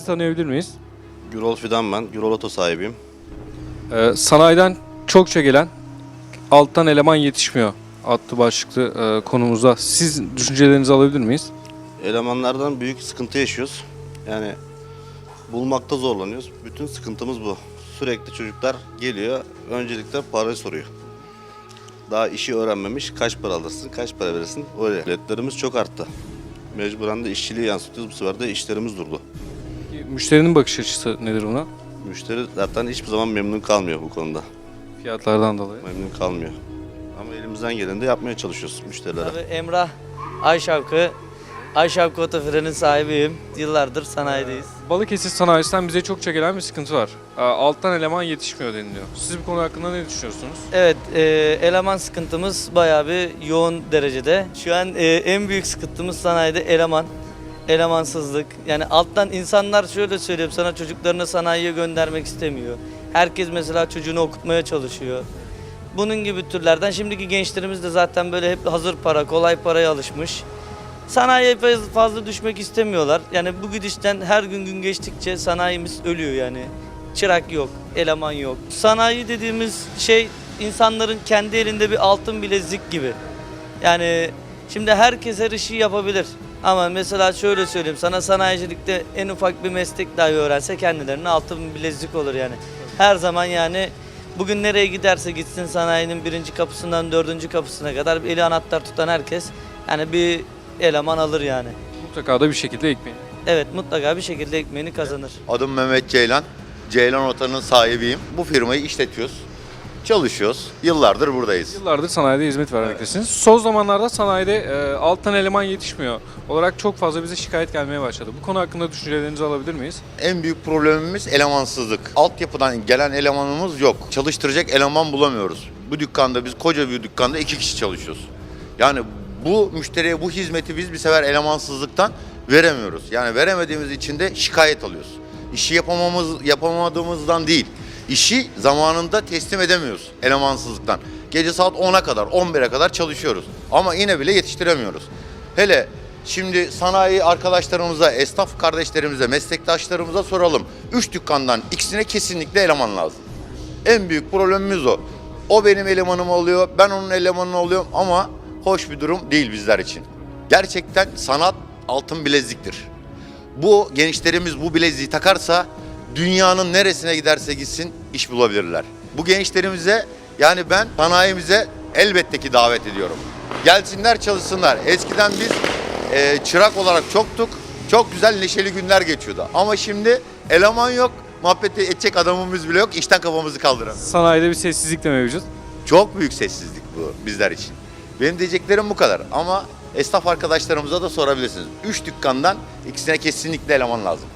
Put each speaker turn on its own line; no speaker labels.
Sizi tanıyabilir miyiz?
Gürol Fidan ben. Gürol Oto sahibiyim.
Ee, sanayiden çokça gelen alttan eleman yetişmiyor adlı başlıklı e, konumuzda. Siz düşüncelerinizi alabilir miyiz?
Elemanlardan büyük sıkıntı yaşıyoruz. Yani bulmakta zorlanıyoruz. Bütün sıkıntımız bu. Sürekli çocuklar geliyor. Öncelikle parayı soruyor. Daha işi öğrenmemiş. Kaç para alırsın, kaç para verirsin? Öyle. Biletlerimiz çok arttı. Mecburen de işçiliği yansıtıyoruz. Bu sefer de işlerimiz durdu.
Müşterinin bakış açısı nedir buna?
Müşteri zaten hiçbir zaman memnun kalmıyor bu konuda.
Fiyatlardan dolayı.
Memnun kalmıyor. Ama elimizden geleni de yapmaya çalışıyoruz müşterilere.
Abi Emrah Ayşavkı. Ayşavkı Otofren'in sahibiyim. Yıllardır sanayideyiz.
Balıkesir sanayisinden bize çokça gelen bir sıkıntı var. Ee, Alttan eleman yetişmiyor deniliyor. Siz bu konu hakkında ne düşünüyorsunuz?
Evet, e, eleman sıkıntımız bayağı bir yoğun derecede. Şu an e, en büyük sıkıntımız sanayide eleman. Elemansızlık. Yani alttan insanlar şöyle söyleyeyim sana çocuklarını sanayiye göndermek istemiyor. Herkes mesela çocuğunu okutmaya çalışıyor. Bunun gibi türlerden şimdiki gençlerimiz de zaten böyle hep hazır para, kolay paraya alışmış. Sanayiye faz- fazla düşmek istemiyorlar. Yani bu gidişten her gün gün geçtikçe sanayimiz ölüyor yani. Çırak yok, eleman yok. Sanayi dediğimiz şey insanların kendi elinde bir altın bilezik gibi. Yani şimdi herkes her işi yapabilir. Ama mesela şöyle söyleyeyim sana sanayicilikte en ufak bir meslek dahi öğrense kendilerine altın bilezik olur yani. Her zaman yani bugün nereye giderse gitsin sanayinin birinci kapısından dördüncü kapısına kadar eli anahtar tutan herkes yani bir eleman alır yani.
Mutlaka da bir şekilde ekmeği.
Evet mutlaka bir şekilde ekmeğini kazanır.
Adım Mehmet Ceylan. Ceylan Ota'nın sahibiyim. Bu firmayı işletiyoruz. Çalışıyoruz. Yıllardır buradayız.
Yıllardır sanayide hizmet vermektesiniz. Son zamanlarda sanayide e, alttan eleman yetişmiyor olarak çok fazla bize şikayet gelmeye başladı. Bu konu hakkında düşüncelerinizi alabilir miyiz?
En büyük problemimiz elemansızlık. Altyapıdan gelen elemanımız yok. Çalıştıracak eleman bulamıyoruz. Bu dükkanda biz koca bir dükkanda iki kişi çalışıyoruz. Yani bu müşteriye bu hizmeti biz bir sefer elemansızlıktan veremiyoruz. Yani veremediğimiz için de şikayet alıyoruz. İşi yapamamız, yapamadığımızdan değil. İşi zamanında teslim edemiyoruz elemansızlıktan. Gece saat 10'a kadar, 11'e kadar çalışıyoruz. Ama yine bile yetiştiremiyoruz. Hele şimdi sanayi arkadaşlarımıza, esnaf kardeşlerimize, meslektaşlarımıza soralım. Üç dükkandan ikisine kesinlikle eleman lazım. En büyük problemimiz o. O benim elemanım oluyor, ben onun elemanı oluyorum ama hoş bir durum değil bizler için. Gerçekten sanat altın bileziktir. Bu gençlerimiz bu bileziği takarsa dünyanın neresine giderse gitsin iş bulabilirler. Bu gençlerimize yani ben sanayimize elbette ki davet ediyorum. Gelsinler çalışsınlar. Eskiden biz e, çırak olarak çoktuk. Çok güzel neşeli günler geçiyordu. Ama şimdi eleman yok. Muhabbet edecek adamımız bile yok. İşten kafamızı kaldıran.
Sanayide bir sessizlik de mevcut.
Çok büyük sessizlik bu bizler için. Benim diyeceklerim bu kadar ama esnaf arkadaşlarımıza da sorabilirsiniz. Üç dükkandan ikisine kesinlikle eleman lazım.